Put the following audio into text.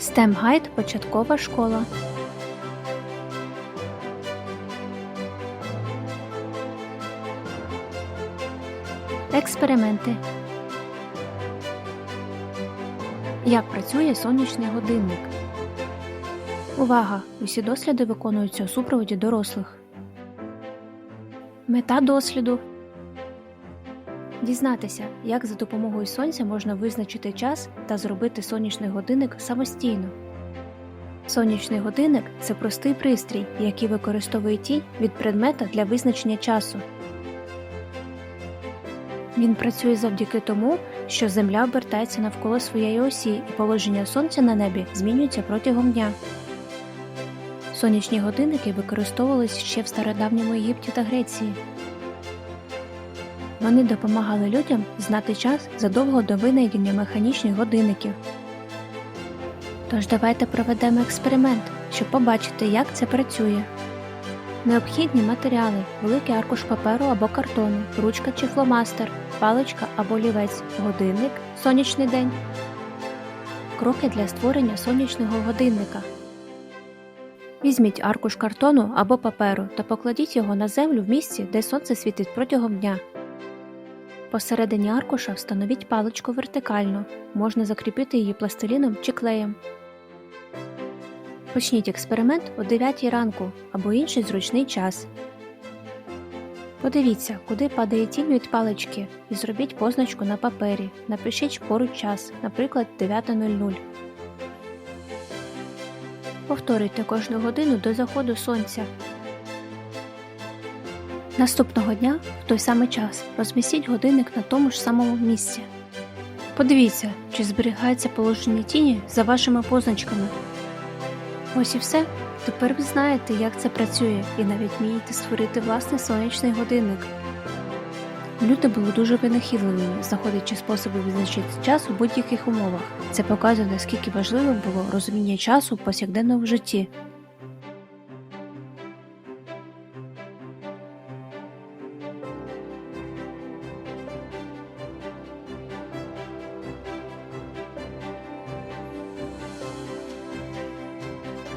STEM Guide Початкова школа. Експерименти. Як працює сонячний годинник? Увага! Усі досліди виконуються у супроводі дорослих. Мета досліду дізнатися, як за допомогою сонця можна визначити час та зробити сонячний годинник самостійно. Сонячний годинник це простий пристрій, який використовує тінь від предмета для визначення часу. Він працює завдяки тому, що Земля обертається навколо своєї осі і положення сонця на небі змінюється протягом дня. Сонячні годинники використовувались ще в стародавньому Єгипті та Греції. Вони допомагали людям знати час задовго до винайдення механічних годинників. Тож давайте проведемо експеримент, щоб побачити, як це працює. Необхідні матеріали: великий аркуш паперу або картону, ручка чи фломастер, паличка або олівець, годинник, сонячний день. Кроки для створення сонячного годинника. Візьміть аркуш картону або паперу та покладіть його на землю в місці, де сонце світить протягом дня. Посередині аркуша встановіть паличку вертикально, можна закріпити її пластиліном чи клеєм. Почніть експеримент о 9 ранку або інший зручний час. Подивіться, куди падає тінь від палички, і зробіть позначку на папері. Напишіть поруч час, наприклад, 9.00. Повторюйте кожну годину до заходу сонця. Наступного дня, в той самий час, розмістіть годинник на тому ж самому місці. Подивіться, чи зберігається положення тіні за вашими позначками. Ось і все. Тепер ви знаєте, як це працює, і навіть вмієте створити власний сонячний годинник. Люди були дуже винахідливими, знаходячи способи визначити час у будь-яких умовах. Це показує, наскільки важливим було розуміння часу в повсякденному житті.